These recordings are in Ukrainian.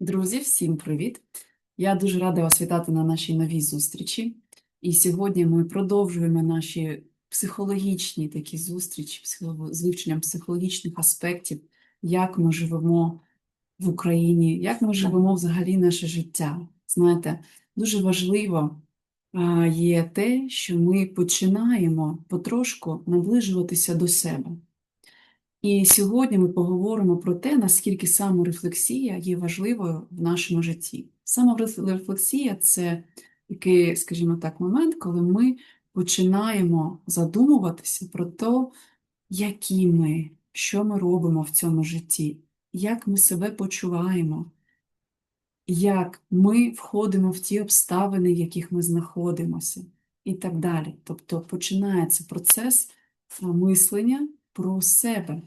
Друзі, всім привіт! Я дуже рада вас вітати на нашій новій зустрічі. І сьогодні ми продовжуємо наші психологічні такі зустрічі з вивченням психологічних аспектів, як ми живемо в Україні, як ми живемо взагалі наше життя. Знаєте, дуже важливо є те, що ми починаємо потрошку наближуватися до себе. І сьогодні ми поговоримо про те, наскільки саморефлексія є важливою в нашому житті. Саморефлексія – це такий, скажімо так, момент, коли ми починаємо задумуватися про те, які ми, що ми робимо в цьому житті, як ми себе почуваємо, як ми входимо в ті обставини, в яких ми знаходимося, і так далі. Тобто починається процес мислення про себе.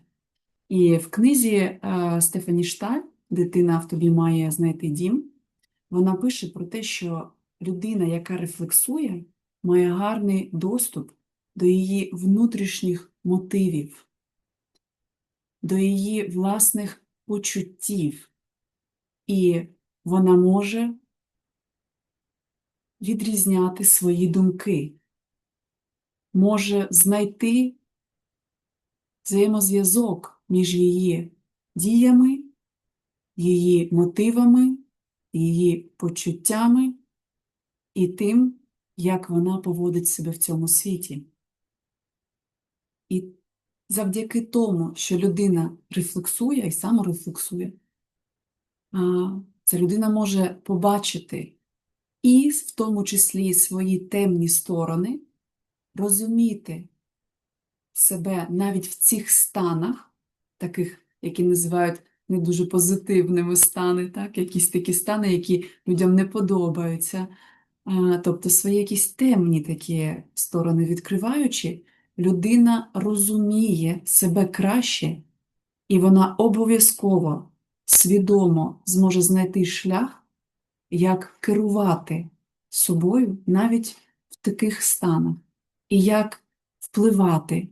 І в книзі е, Стефані Шталь «Дитина в тобі має знайти дім», вона пише про те, що людина, яка рефлексує, має гарний доступ до її внутрішніх мотивів, до її власних почуттів, і вона може відрізняти свої думки, може знайти взаємозв'язок між її діями, її мотивами, її почуттями і тим, як вона поводить себе в цьому світі. І завдяки тому, що людина рефлексує і саморефлексує, ця людина може побачити і в тому числі свої темні сторони, розуміти себе навіть в цих станах, таких, які називають не дуже позитивними стани, так? якісь такі стани, які людям не подобаються. Тобто свої якісь темні такі сторони відкриваючи, людина розуміє себе краще, і вона обов'язково свідомо зможе знайти шлях, як керувати собою навіть в таких станах, і як впливати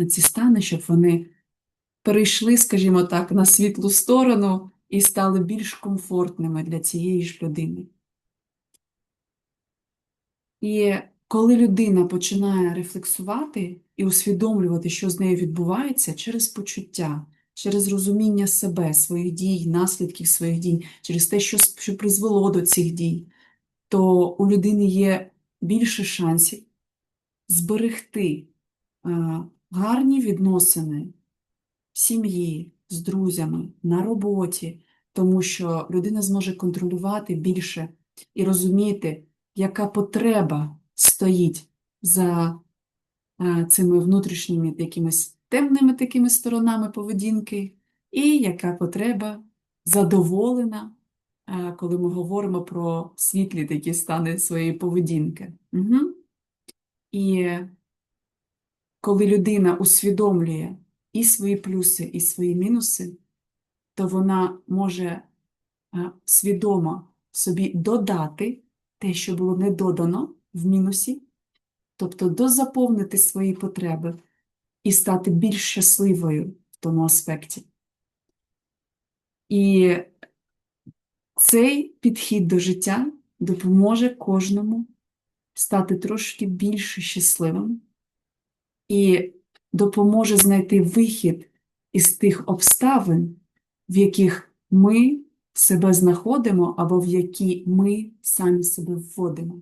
на ці стани, щоб вони перейшли, скажімо так, на світлу сторону і стали більш комфортними для цієї ж людини. І коли людина починає рефлексувати і усвідомлювати, що з нею відбувається через почуття, через розуміння себе, своїх дій, наслідків своїх дій, через те, що, що призвело до цих дій, то у людини є більше шансів зберегти е, гарні відносини в сім'ї, з друзями, на роботі, тому що людина зможе контролювати більше і розуміти, яка потреба стоїть за е, цими внутрішніми якимись темними такими сторонами поведінки, і яка потреба задоволена, е, коли ми говоримо про світлі такі стани своєї поведінки. Угу. І коли людина усвідомлює і свої плюси, і свої мінуси, то вона може е, свідомо собі додати те, що було не додано в мінусі, тобто дозаповнити свої потреби і стати більш щасливою в тому аспекті. І цей підхід до життя допоможе кожному стати трошки більш щасливим і допоможе знайти вихід із тих обставин, в яких ми себе знаходимо або в які ми самі себе вводимо,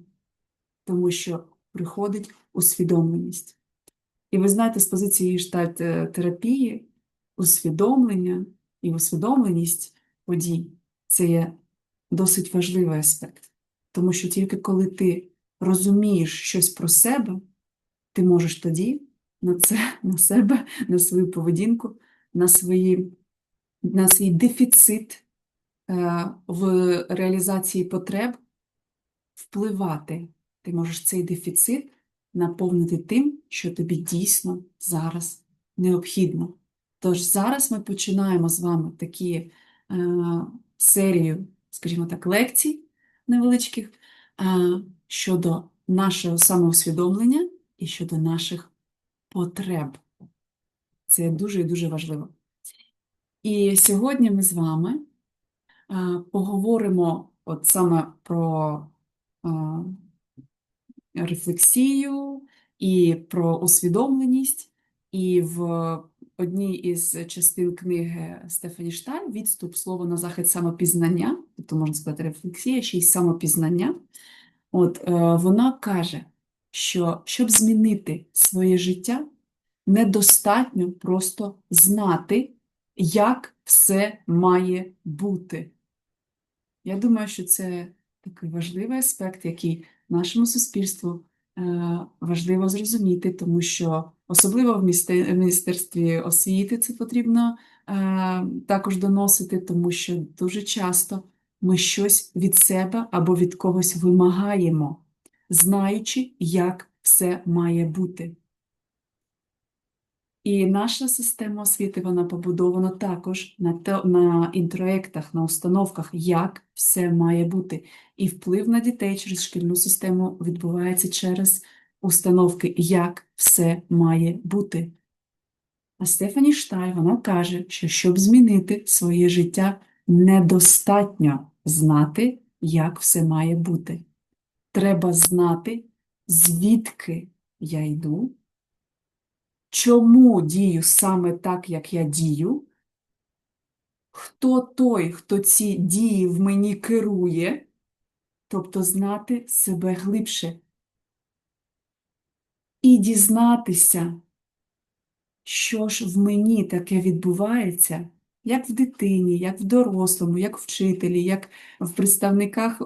тому що приходить усвідомленість. І ви знаєте, з позиції гештальт-терапії усвідомлення і усвідомленість подій це є досить важливий аспект, тому що тільки коли ти розумієш щось про себе, ти можеш тоді на це, на себе, на свою поведінку, на, свої, на свій дефіцит е, в реалізації потреб впливати. Ти можеш цей дефіцит наповнити тим, що тобі дійсно зараз необхідно. Тож зараз ми починаємо з вами такі е, серію, скажімо так, лекцій невеличких е, щодо нашого самоусвідомлення і щодо наших потреб. Це дуже і дуже важливо. І сьогодні ми з вами е, поговоримо от саме про е, рефлексію і про усвідомленість. І в одній із частин книги Стефані Шталь відступ слово на захист самопізнання, тобто можна сказати рефлексія, ще й самопізнання. От е, вона каже, що щоб змінити своє життя, недостатньо просто знати, як все має бути. Я думаю, що це такий важливий аспект, який нашому суспільству е, важливо зрозуміти, тому що особливо в Міністерстві освіти це потрібно е, також доносити, тому що дуже часто ми щось від себе або від когось вимагаємо, знаючи, як все має бути. І наша система освіти вона побудована також на, те, на інтроектах, на установках, як все має бути. І вплив на дітей через шкільну систему відбувається через установки, як все має бути. А Стефані Штай вона каже, що щоб змінити своє життя, недостатньо знати, як все має бути. Треба знати, звідки я йду, чому дію саме так, як я дію, хто той, хто ці дії в мені керує, тобто знати себе глибше. І дізнатися, що ж в мені таке відбувається, як в дитині, як в дорослому, як вчителі, як в представниках е,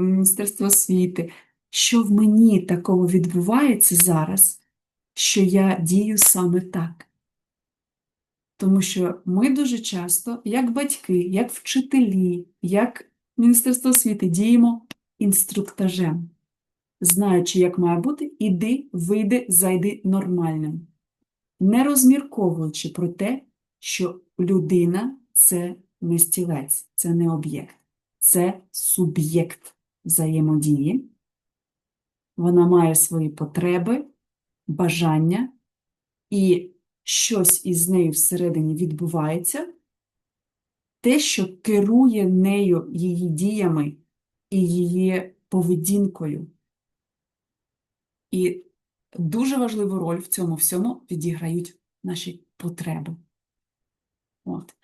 Міністерства освіти, що в мені такого відбувається зараз, що я дію саме так. Тому що ми дуже часто, як батьки, як вчителі, як Міністерство освіти, діємо інструктажем. Знаючи, як має бути, іди, вийди, зайди нормальним. Не розмірковуючи про те, що людина це не стілець, це не об'єкт, це суб'єкт взаємодії. Вона має свої потреби, бажання, і щось із нею всередині відбувається, те, що керує нею, її діями і її поведінкою. І дуже важливу роль в цьому всьому відіграють наші потреби. От.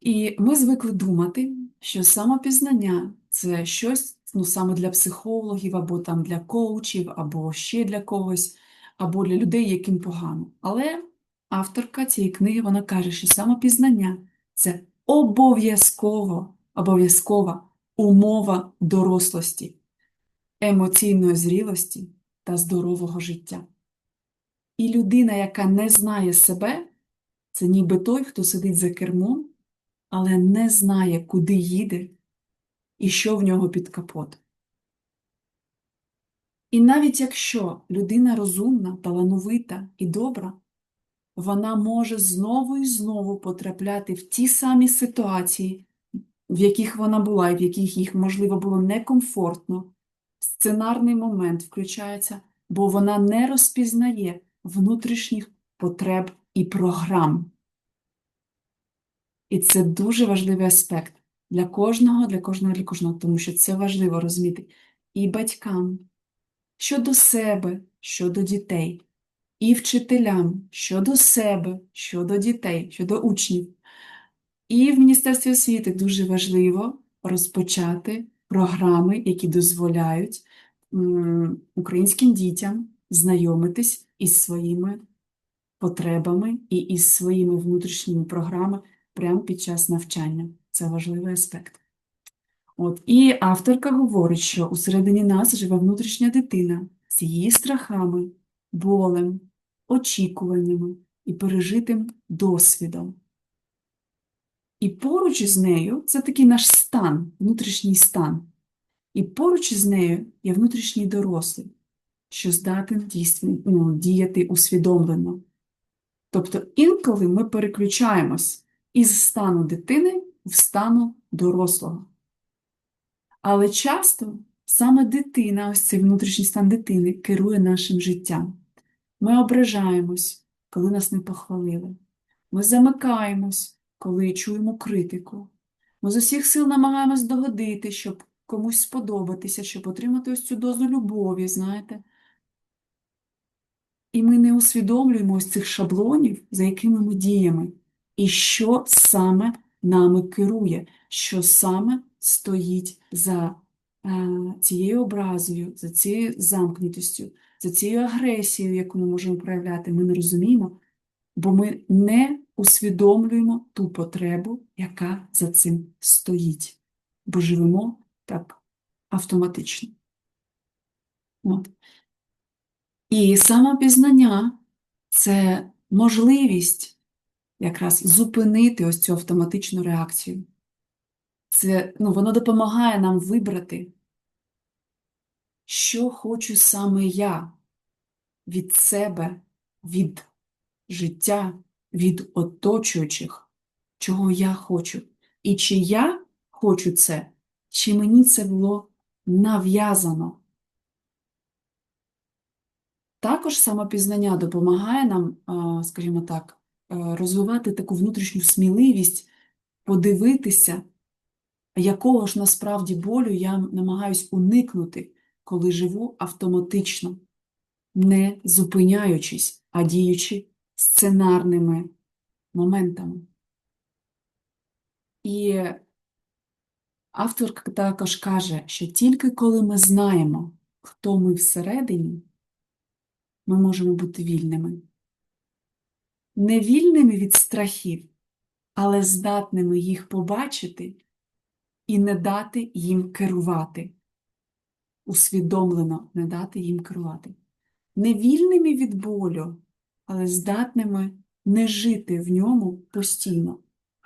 І ми звикли думати, що самопізнання це щось ну, саме для психологів, або там для коучів, або ще для когось, або для людей, яким погано. Але авторка цієї книги вона каже, що самопізнання це обов'язково, обов'язкова умова дорослості, емоційної зрілості та здорового життя. І людина, яка не знає себе, це ніби той, хто сидить за кермом, але не знає, куди їде і що в нього під капот. І навіть якщо людина розумна, талановита і добра, вона може знову і знову потрапляти в ті самі ситуації, в яких вона була, і в яких їх, можливо, було некомфортно. Сценарний момент включається, бо вона не розпізнає внутрішніх потреб і програм. І це дуже важливий аспект для кожного, для кожного, для кожного, тому що це важливо розуміти і батькам, щодо себе, щодо дітей, і вчителям щодо себе, щодо дітей, щодо учнів. І в Міністерстві освіти дуже важливо розпочати програми, які дозволяють українським дітям знайомитись із своїми потребами і із своїми внутрішніми програмами прямо під час навчання. Це важливий аспект. От, і авторка говорить, що усередині нас живе внутрішня дитина з її страхами, болем, очікуваннями і пережитим досвідом. І поруч із нею це такий наш стан, внутрішній стан. І поруч із нею є внутрішній дорослий, що здатен дійсно, ну, діяти усвідомлено. Тобто інколи ми переключаємось із стану дитини в стану дорослого. Але часто саме дитина, ось цей внутрішній стан дитини, керує нашим життям. Ми ображаємось, коли нас не похвалили. Ми замикаємось, коли чуємо критику. Ми з усіх сил намагаємось догодити, щоб комусь сподобатися, щоб отримати ось цю дозу любові, знаєте. І ми не усвідомлюємо ось цих шаблонів, за якими ми діємо, і що саме нами керує, що саме стоїть за е, цією образою, за цією замкнутістю, за цією агресією, яку ми можемо проявляти, ми не розуміємо, бо ми не усвідомлюємо ту потребу, яка за цим стоїть, бо живемо так автоматично. От. І самопізнання це можливість якраз зупинити ось цю автоматичну реакцію. Це, ну, воно допомагає нам вибрати, що хочу саме я від себе, від життя, від оточуючих, чого я хочу. І чи я хочу це, чи мені це було нав'язано. Також самопізнання допомагає нам, скажімо так, розвивати таку внутрішню сміливість, подивитися, якого ж насправді болю я намагаюсь уникнути, коли живу автоматично, не зупиняючись, а діючи сценарними моментами. І авторка також каже, що тільки коли ми знаємо, хто ми всередині, ми можемо бути вільними. Не вільними від страхів, але здатними їх побачити і не дати їм керувати. Усвідомлено не дати їм керувати. Не вільними від болю, але здатними не жити в ньому постійно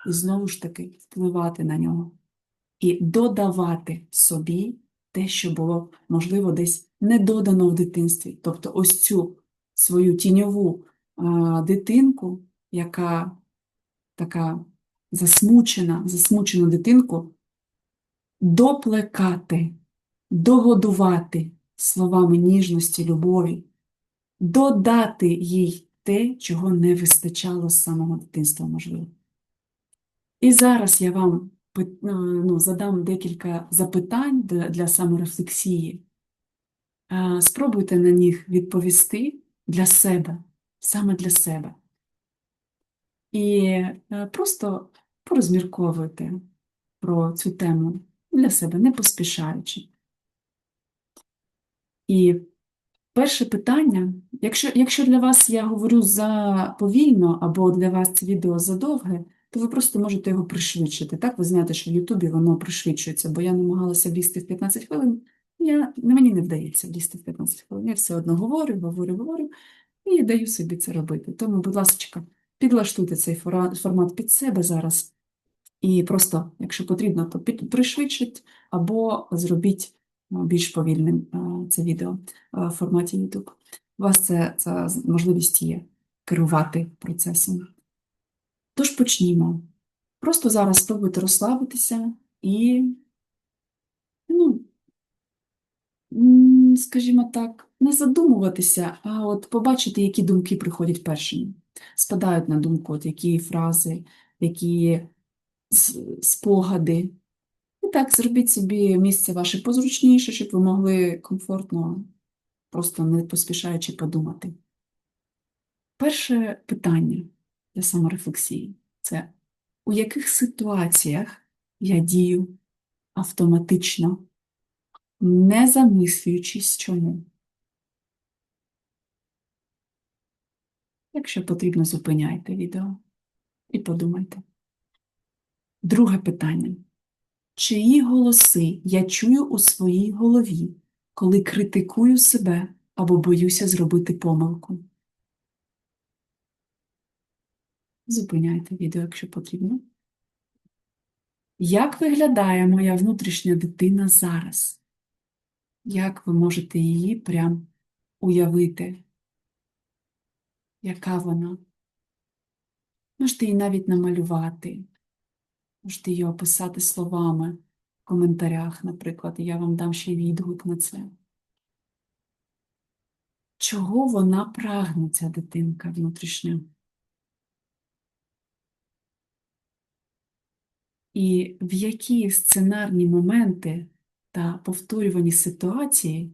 і знову ж таки впливати на нього. І додавати собі те, що було, можливо, десь не додано в дитинстві. Тобто ось цю свою тіньову дитинку, яка така засмучена, засмучену дитинку, доплекати, догодувати словами ніжності, любові, додати їй те, чого не вистачало з самого дитинства, можливо. І зараз я вам ну, задам декілька запитань для, саморефлексії. Спробуйте на них відповісти для себе, саме для себе. І е, просто порозмірковуйте про цю тему для себе, не поспішаючи. І перше питання, якщо, якщо для вас я говорю за повільно, або для вас це відео задовге, то ви просто можете його пришвидшити. Так, ви знаєте, що в Ютубі воно пришвидшується, бо я намагалася влізти в 15 хвилин, я, мені не вдається влізти в 15 хвилин. Я все одно говорю, говорю, говорю і даю собі це робити. Тому, будь ласка, підлаштуйте цей формат під себе зараз. І просто, якщо потрібно, то пришвидшіть або зробіть ну, більш повільним е, це відео е, в форматі YouTube. У вас це, це можливість є керувати процесом. Тож почнімо. Просто зараз спробуйте розслабитися і, ну, скажімо так, не задумуватися, а от побачити, які думки приходять першими. Спадають на думку, от які фрази, які спогади. І так, зробіть собі місце ваше позручніше, щоб ви могли комфортно, просто не поспішаючи подумати. Перше питання для саморефлексії це у яких ситуаціях я дію автоматично, не замислюючись чому. Якщо потрібно, зупиняйте відео і подумайте. Друге питання. Чиї голоси я чую у своїй голові, коли критикую себе або боюся зробити помилку? Зупиняйте відео, якщо потрібно. Як виглядає моя внутрішня дитина зараз? Як ви можете її прям уявити? Яка вона? Можете її навіть намалювати. Можете її описати словами в коментарях, наприклад, я вам дам ще відгук на це. Чого вона прагне, ця дитинка внутрішня? і в які сценарні моменти та повторювані ситуації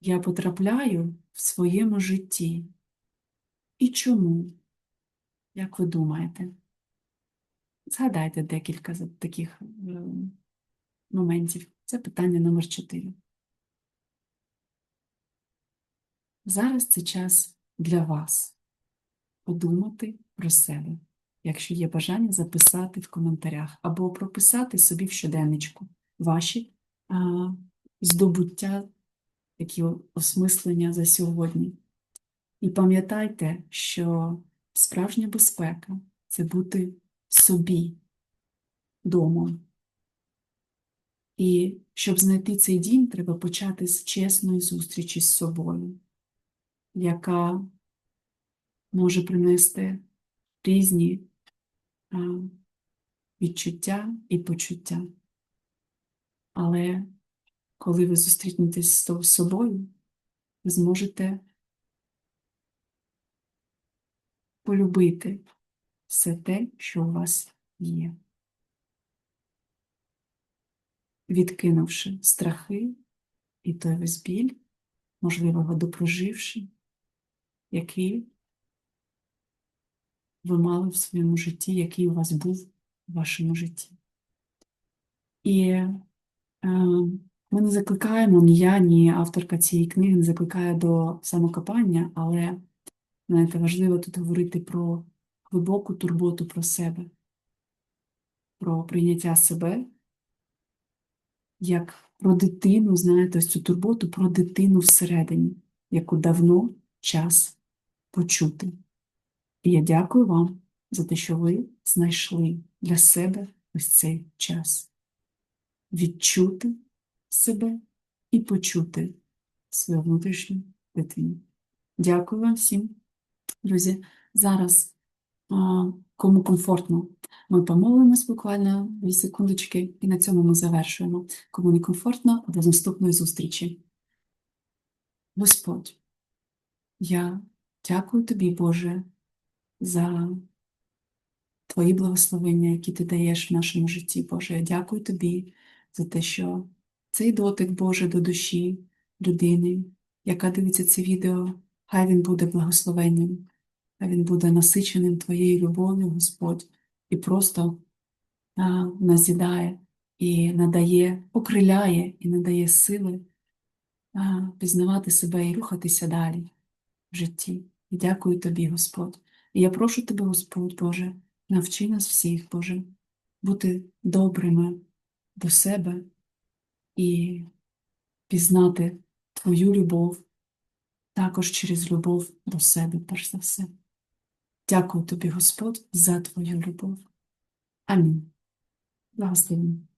я потрапляю в своєму житті. І чому? Як ви думаєте? Згадайте декілька таких е, моментів. Це питання номер 4. Зараз це час для вас подумати про себе. Якщо є бажання, записати в коментарях або прописати собі в щоденничку ваші а, здобуття, такі осмислення за сьогодні. І пам'ятайте, що справжня безпека це бути собі домом. І щоб знайти цей дім, треба почати з чесної зустрічі з собою, яка може принести різні відчуття і почуття. Але коли ви зустрінетесь з собою, ви зможете полюбити все те, що у вас є. Відкинувши страхи і той весь біль, можливо, водопроживши, який ви мали в своєму житті, який у вас був в вашому житті. І е, ми не закликаємо, ні я, ні авторка цієї книги не закликає до самокопання, але знаєте, важливо тут говорити про глибоку турботу про себе, про прийняття себе, як про дитину, знаєте, ось цю турботу про дитину всередині, яку давно час почути. І я дякую вам за те, що ви знайшли для себе ось цей час. Відчути себе і почути свою внутрішню дитину. Дякую вам всім, друзі. Зараз, кому комфортно, ми помолимось буквально дві секундочки, і на цьому ми завершуємо. Кому не комфортно, до наступної зустрічі. Господь, я дякую тобі, Боже за Твої благословення, які ти даєш в нашому житті, Боже. Я дякую Тобі за те, що цей дотик, Боже, до душі людини, яка дивиться це відео, хай він буде благословенням, хай він буде насиченим Твоєю любов'ю, Господь, і просто а, назідає і надає, окриляє і надає сили а, пізнавати себе і рухатися далі в житті. І дякую Тобі, Господь. І я прошу тебе, Господь Боже, навчи нас всіх, Боже, бути добрими до себе і пізнати Твою любов, також через любов до себе, перш за все. Дякую тобі, Господь, за Твою любов. Амінь. Благословення.